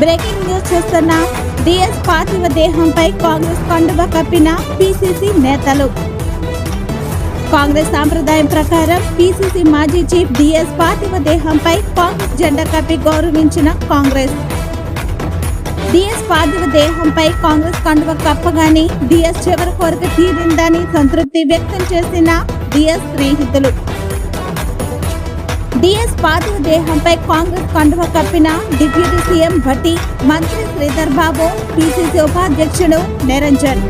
Breaking news చేస్తున్న DS పార్థివ దేహంపై కాంగ్రెస్ కండువ కప్పిన పిసిసి నేతలు. కాంగ్రెస్ సాంప్రదాయం ప్రకారం పిసిసి మాజీ చీఫ్ డిఎస్ పార్థివ దేహంపై కాంగ్రెస్ జెండా కప్పి గౌరవించిన కాంగ్రెస్. డిఎస్ పార్థివ దేహంపై కాంగ్రెస్ కండువ కప్పగానే డిఎస్ చివరి కోరిక తీరిందని సంతృప్తి వ్యక్తం చేసిన డిఎస్ స్నేహితులు డిఎస్ పార్థివ దేహంపై కాంగ్రెస్ కండువ కప్పిన డిప్యూటీ సీఎం భట్టి మంత్రి శ్రీధర్ బాబు పిసిసి ఉపాధ్యక్షుడు నిరంజన్.